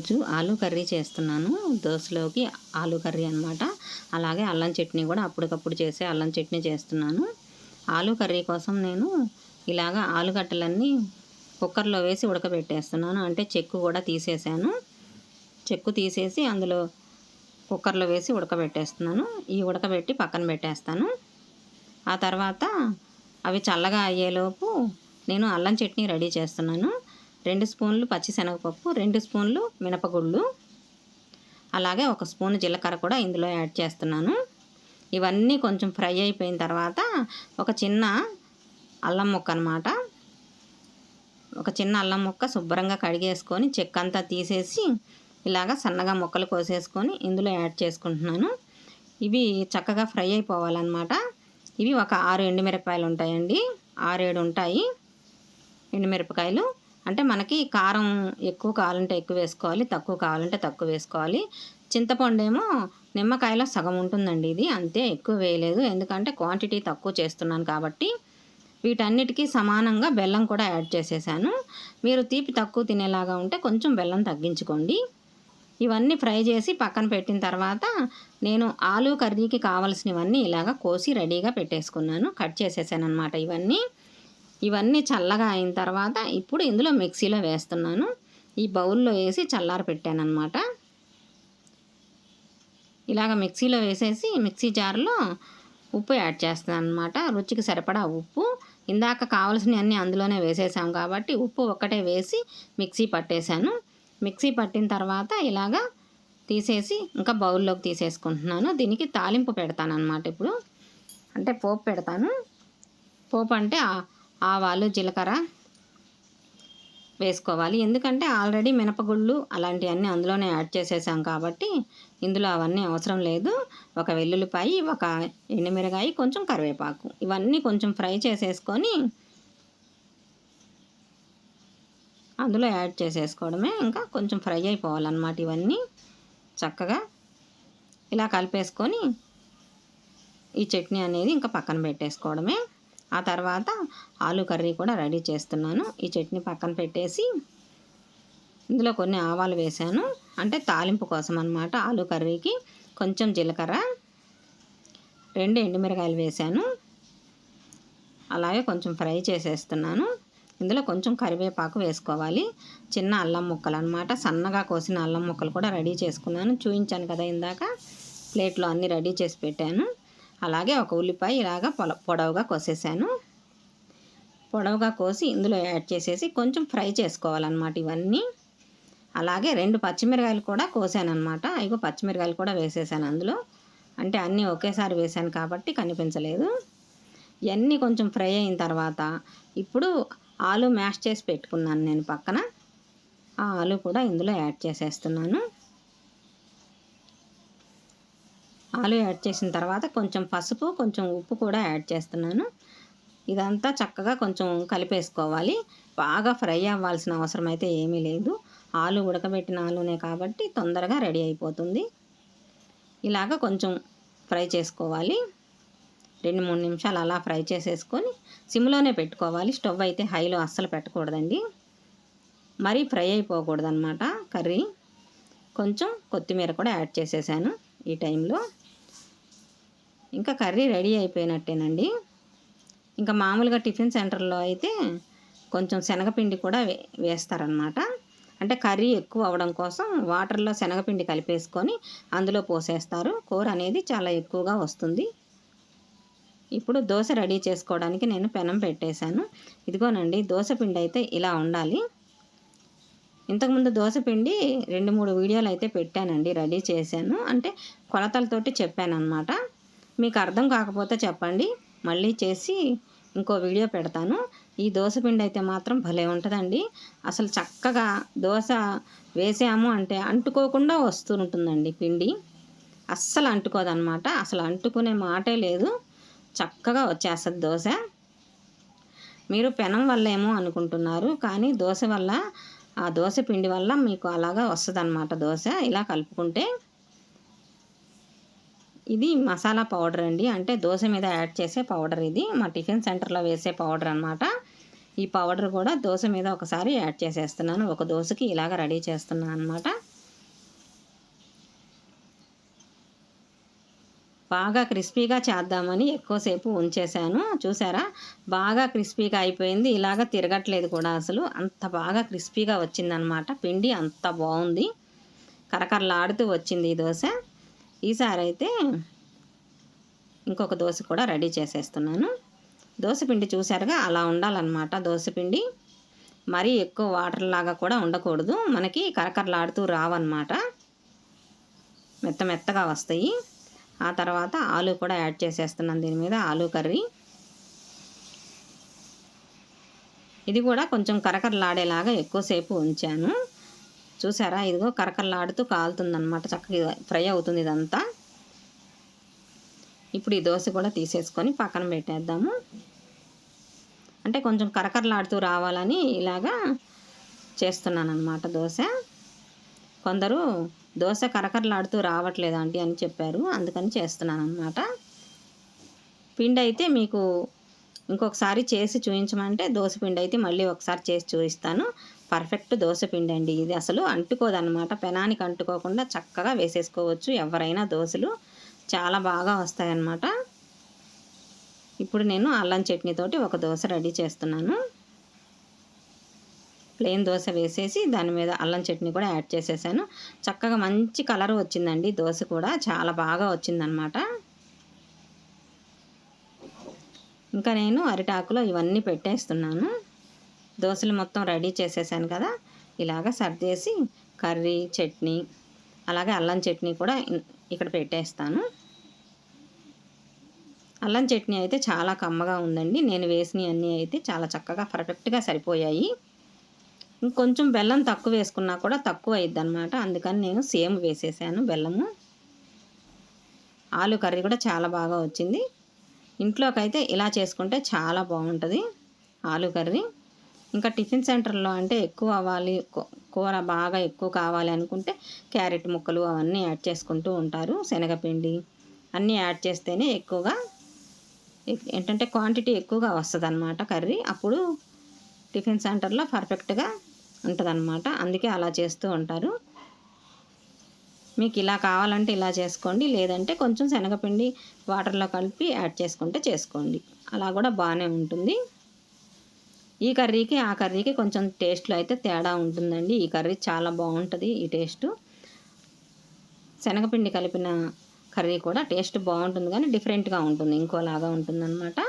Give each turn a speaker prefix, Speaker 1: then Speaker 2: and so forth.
Speaker 1: ఈరోజు ఆలు కర్రీ చేస్తున్నాను. దోశలోకి ఆలు కర్రీ అనమాట అలాగే అల్లం చట్నీ కూడా అప్పటికప్పుడు చేసే అల్లం చట్నీ చేస్తున్నాను. ఆలు కర్రీ కోసం నేను ఇలాగా ఆలుగడ్డలన్నీ కుక్కర్లో వేసి ఉడకబెట్టేస్తున్నాను. అంటే చెక్కు కూడా తీసేసాను. చెక్కు తీసేసి అందులో కుక్కర్లో వేసి ఉడకబెట్టేస్తున్నాను. ఈ ఉడకబెట్టి పక్కన పెట్టేస్తాను. ఆ తర్వాత అవి చల్లగా అయ్యేలోపు నేను అల్లం చట్నీ రెడీ చేస్తున్నాను. రెండు స్పూన్లు పచ్చిశనగపప్పు రెండు స్పూన్లు మినపగుళ్ళు. అలాగే ఒక స్పూన్ జీలకర్ర కూడా ఇందులో యాడ్ చేస్తున్నాను. ఇవన్నీ కొంచెం ఫ్రై అయిపోయిన తర్వాత ఒక చిన్న అల్లం ముక్క అనమాట ఒక చిన్న అల్లం ముక్క శుభ్రంగా కడిగేసుకొని చెక్క అంతా తీసేసి ఇలాగ సన్నగా ముక్కలు కోసేసుకొని ఇందులో యాడ్ చేసుకుంటున్నాను. ఇవి చక్కగా ఫ్రై అయిపోవాలన్నమాట. ఇవి ఒక ఆరు ఎండుమిరపకాయలు ఉంటాయండి. ఆరేడు ఉంటాయి. ఎండుమిరపకాయలు అంటే మనకి కారం ఎక్కువ కావాలంటే ఎక్కువ వేసుకోవాలి తక్కువ కావాలంటే తక్కువ వేసుకోవాలి. చింతపండు ఏమో నిమ్మకాయలో సగం ఉంటుందండి ఇది అంతే ఎక్కువ వేయలేదు. ఎందుకంటే క్వాంటిటీ తక్కువ చేస్తున్నాను కాబట్టి వీటన్నిటికీ సమానంగా బెల్లం కూడా యాడ్ చేసేసాను. మీరు తీపి తక్కువ తినేలాగా ఉంటే కొంచెం బెల్లం తగ్గించుకోండి. ఇవన్నీ ఫ్రై చేసి పక్కన పెట్టిన తర్వాత నేను ఆలు కర్రీకి కావాల్సినవన్నీ ఇలాగ కోసి రెడీగా పెట్టేసుకున్నాను. కట్ చేసేసాను అనమాట ఇవన్నీ. ఇవన్నీ చల్లగా అయిన తర్వాత ఇప్పుడు ఇందులో మిక్సీలో వేస్తున్నాను. ఈ బౌల్లో వేసి చల్లార పెట్టాను అనమాట ఇలాగ మిక్సీలో వేసేసి మిక్సీ జార్లో ఉప్పు యాడ్ చేస్తాను అనమాట రుచికి సరిపడా ఉప్పు. ఇందాక కావాల్సినవన్నీ అందులోనే వేసేసాం కాబట్టి ఉప్పు ఒక్కటే వేసి మిక్సీ పట్టేశాను. మిక్సీ పట్టిన తర్వాత ఇలాగా తీసేసి ఇంకా బౌల్లోకి తీసేసుకుంటున్నాను. దీనికి తాలింపు పెడతాను అనమాట ఇప్పుడు. అంటే పోపు పెడతాను. పోపు అంటే ఆవాలు జీలకర్ర వేసుకోవాలి. ఎందుకంటే ఆల్రెడీ మినపగుళ్ళు అలాంటివన్నీ అందులోనే యాడ్ చేసేసాం కాబట్టి ఇందులో అవన్నీ అవసరం లేదు. ఒక వెల్లుల్లిపాయి ఒక ఎండుమిరగాయ కొంచెం కరివేపాకు ఇవన్నీ కొంచెం ఫ్రై చేసేసుకొని అందులో యాడ్ చేసేసుకోవడమే. ఇంకా కొంచెం ఫ్రై అయిపోవాలన్నమాట ఇవన్నీ చక్కగా. ఇలా కలిపేసుకొని ఈ చట్నీ అనేది ఇంకా పక్కన పెట్టేసుకోవడమే. ఆ తర్వాత ఆలు కర్రీ కూడా రెడీ చేస్తున్నాను. ఈ చట్నీ పక్కన పెట్టేసి ఇందులో కొన్ని ఆవాలు వేసాను అంటే తాలింపు కోసం అనమాట ఆలు కర్రీకి. కొంచెం జీలకర్ర రెండు ఎండుమిరకాయలు వేసాను అలాగే కొంచెం ఫ్రై చేసేస్తున్నాను. ఇందులో కొంచెం కరివేపాకు వేసుకోవాలి. చిన్న అల్లం ముక్కలు అనమాట సన్నగా కోసిన అల్లం ముక్కలు కూడా రెడీ చేసుకున్నాను. చూపించాను కదా ఇందాక. ప్లేట్లో అన్నీ రెడీ చేసి పెట్టాను. అలాగే ఒక ఉల్లిపాయ ఇలాగా పొల పొడవుగా కోసేసాను. పొడవుగా కోసి ఇందులో యాడ్ చేసేసి కొంచెం ఫ్రై చేసుకోవాలన్నమాట ఇవన్నీ. అలాగే రెండు పచ్చిమిరకాయలు కూడా కోసాను ఇగో పచ్చిమిరకాయలు కూడా వేసేసాను అందులో. అంటే అన్నీ ఒకేసారి వేసాను కాబట్టి కనిపించలేదు. ఇవన్నీ కొంచెం ఫ్రై అయిన తర్వాత ఇప్పుడు ఆలు మ్యాష్ చేసి పెట్టుకున్నాను నేను పక్కన. ఆ ఆలు కూడా ఇందులో యాడ్ చేసేస్తున్నాను. ఆలు యాడ్ చేసిన తర్వాత కొంచెం పసుపు కొంచెం ఉప్పు కూడా యాడ్ చేస్తున్నాను. ఇదంతా చక్కగా కొంచెం కలిపేసుకోవాలి. బాగా ఫ్రై అవ్వాల్సిన అవసరం అయితే ఏమీ లేదు. ఆలు ఉడకబెట్టిన ఆలునే కాబట్టి తొందరగా రెడీ అయిపోతుంది. ఇలాగ కొంచెం ఫ్రై చేసుకోవాలి. రెండు మూడు నిమిషాలు అలా ఫ్రై చేసేసుకొని సిమ్లోనే పెట్టుకోవాలి. స్టవ్ అయితే హైలో అస్సలు పెట్టకూడదండి. మరీ ఫ్రై అయిపోకూడదన్నమాట కర్రీ. కొంచెం కొత్తిమీర కూడా యాడ్ చేసేసాను ఈ టైంలో. ఇంకా కర్రీ రెడీ అయిపోయినట్టేనండి. ఇంకా మామూలుగా టిఫిన్ సెంటర్లో అయితే కొంచెం శనగపిండి కూడా వే వేస్తారనమాట అంటే కర్రీ ఎక్కువ అవడం కోసం వాటర్లో శనగపిండి కలిపేసుకొని అందులో పోసేస్తారు. కూర అనేది చాలా ఎక్కువగా వస్తుంది. ఇప్పుడు దోశ రెడీ చేసుకోవడానికి నేను పెనం పెట్టేశాను. ఇదిగోనండి దోశ పిండి అయితే ఇలా ఉండాలి. ఇంతకుముందు దోశ పిండి రెండు మూడు వీడియోలు అయితే పెట్టానండి రెడీ చేశాను. అంటే కొలతలతోటి చెప్పాను అనమాట మీకు అర్థం కాకపోతే చెప్పండి. మళ్ళీ చేసి ఇంకో వీడియో పెడతాను. ఈ దోశ పిండి అయితే మాత్రం భలే ఉంటుందండి. అసలు చక్కగా దోశ వేసాము అంటే అంటుకోకుండా వస్తూ ఉంటుందండి పిండి. అస్సలు అంటుకోదన్నమాట అసలు అంటుకునే మాటే లేదు. చక్కగా వచ్చేస్తుంది దోశ. మీరు పెనం వల్ల ఏమో అనుకుంటున్నారు కానీ దోశ వల్ల ఆ దోశ పిండి వల్ల మీకు అలాగా వస్తుంది దోశ. ఇలా కలుపుకుంటే ఇది మసాలా పౌడర్ అండి. అంటే దోశ మీద యాడ్ చేసే పౌడర్ ఇది. మా టిఫిన్ సెంటర్లో వేసే పౌడర్ అనమాట ఈ పౌడర్ కూడా దోశ మీద ఒకసారి యాడ్ చేసేస్తున్నాను. ఒక దోశకి ఇలాగ రెడీ చేస్తున్నాను అనమాట బాగా క్రిస్పీగా చేద్దామని ఎక్కువసేపు ఉంచేశాను. చూసారా? బాగా క్రిస్పీగా అయిపోయింది. ఇలాగ తిరగట్లేదు కూడా అసలు. అంత బాగా క్రిస్పీగా వచ్చిందనమాట పిండి అంత బాగుంది. కరకరలాడుతూ వచ్చింది ఈ దోశ. ఈసారి అయితే ఇంకొక దోశ కూడా రెడీ చేసేస్తున్నాను. దోశ పిండి చూసారుగా అలా ఉండాలన్నమాట దోశ పిండి. మరీ ఎక్కువ వాటర్ లాగా కూడా ఉండకూడదు. మనకి కరకరలాడుతూ రావన్నమాట. మెత్త మెత్తగా వస్తాయి. ఆ తర్వాత ఆలు కూడా యాడ్ చేసేస్తున్నాను దీని మీద ఆలు కర్రీ. ఇది కూడా కొంచెం కరకరలాడేలాగా ఎక్కువసేపు ఉంచాను. చూసారా? ఇదిగో కరకరలాడుతూ కాలుతుందనమాట చక్కగా ఫ్రై అవుతుంది ఇదంతా. ఇప్పుడు ఈ దోశ కూడా తీసేసుకొని పక్కన పెట్టేద్దాము. అంటే కొంచెం కరకరలాడుతూ రావాలని ఇలాగా చేస్తున్నాను అనమాట దోశ. కొందరు దోశ కరకరలాడుతూ రావట్లేదు ఆంటీ అని చెప్పారు. అందుకని చేస్తున్నాను అనమాట పిండి అయితే మీకు ఇంకొకసారి చేసి చూపించమంటే దోశ పిండి అయితే మళ్ళీ ఒకసారి చేసి చూపిస్తాను. పర్ఫెక్ట్ దోశ పిండి అండి ఇది. అసలు అంటుకోదన్నమాట. పెనానికి అంటుకోకుండా చక్కగా వేసేసుకోవచ్చు. ఎవరైనా దోశలు చాలా బాగా వస్తాయన్నమాట. ఇప్పుడు నేను అల్లం చట్నీతోటి ఒక దోశ రెడీ చేస్తున్నాను. ప్లెయిన్ దోశ వేసేసి దాని మీద అల్లం చట్నీ కూడా యాడ్ చేసేసాను. చక్కగా మంచి కలర్ వచ్చిందండి దోశ కూడా. చాలా బాగా వచ్చిందనమాట ఇంకా నేను అరిటాకులో ఇవన్నీ పెట్టేస్తున్నాను. దోశలు మొత్తం రెడీ చేసేసాను కదా. ఇలాగ సర్దేసి కర్రీ చట్నీ అలాగే అల్లం చట్నీ కూడా ఇక్కడ పెట్టేస్తాను. అల్లం చట్నీ అయితే చాలా కమ్మగా ఉందండి. నేను వేసినవి అన్నీ అయితే చాలా చక్కగా పర్ఫెక్ట్గా సరిపోయాయి. ఇంకొంచెం బెల్లం తక్కువ వేసుకున్నా కూడా తక్కువ అయ్యిద్ది అనమాట అందుకని నేను సేమ్ వేసేసాను బెల్లము. ఆలు కర్రీ కూడా చాలా బాగా వచ్చింది. ఇంట్లోకైతే ఇలా చేసుకుంటే చాలా బాగుంటుంది ఆలు కర్రీ. ఇంకా టిఫిన్ సెంటర్లో అంటే ఎక్కువ అవ్వాలి కూర బాగా ఎక్కువ కావాలి అనుకుంటే క్యారెట్ ముక్కలు అవన్నీ యాడ్ చేసుకుంటూ ఉంటారు. శనగపిండి అన్నీ యాడ్ చేస్తేనే ఎక్కువగా ఏంటంటే క్వాంటిటీ ఎక్కువగా వస్తుంది అనమాట కర్రీ. అప్పుడు టిఫిన్ సెంటర్లో పర్ఫెక్ట్గా ఉంటుందన్నమాట. అందుకే అలా చేస్తూ ఉంటారు. మీకు ఇలా కావాలంటే ఇలా చేసుకోండి లేదంటే కొంచెం శనగపిండి వాటర్లో కలిపి యాడ్ చేసుకుంటే చేసుకోండి. అలా కూడా బాగానే ఉంటుంది. ఈ కర్రీకి ఆ కర్రీకి కొంచెం టేస్ట్లో అయితే తేడా ఉంటుందండి. ఈ కర్రీ చాలా బాగుంటుంది ఈ టేస్ట్. శనగపిండి కలిపిన కర్రీ కూడా టేస్ట్ బాగుంటుంది కానీ డిఫరెంట్గా ఉంటుంది ఇంకోలాగా ఉంటుందన్నమాట.